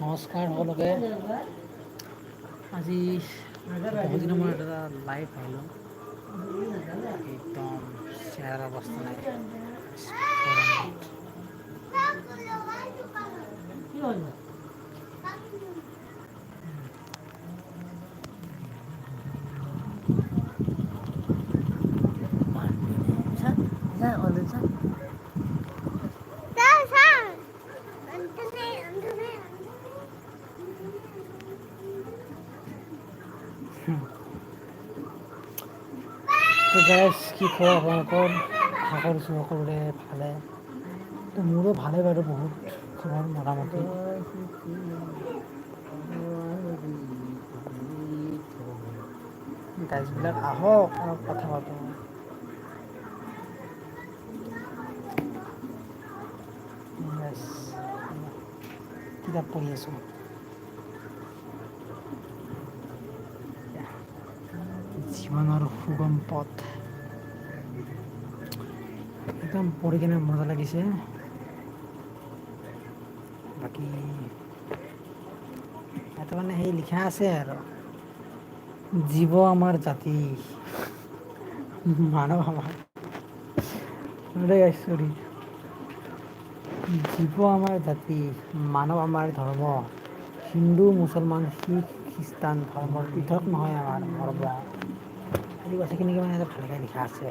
নমস্কাৰ সকলোকে। আজি বহুদিনৰ মূৰত এটা লাইভ আহিলোঁ একদম চেহেৰাৰ অৱস্থা নাই। তো গ্যাস কি খবৰ আপোনালোকৰ আশা কৰিছোঁ সকলোৰে ভালে। তো মোৰো ভালে বাৰু বহুত, খবৰ মোটামুটি গাছবিলাক আহক কথা পাতোঁ। কিতাপ পঢ়ি আছোঁ। জীৱনৰ সুগম পথ। একদম পঢ়ি কিনে মজা লাগিছে। বাকী এটা মানে সেই লিখা আছে আৰু, জীৱ আমাৰ জাতি, মানৱ আমাৰ। চৰি জীৱ আমাৰ জাতি, মানৱ আমাৰ ধৰ্ম, হিন্দু, মুছলমান, শিখ, খ্ৰীষ্টান ধৰ্মৰ পৃথক নহয় আমাৰ ধৰ্ম। আদিবাসীখিনিকে মানে এটা ভালকৈ লিখা আছে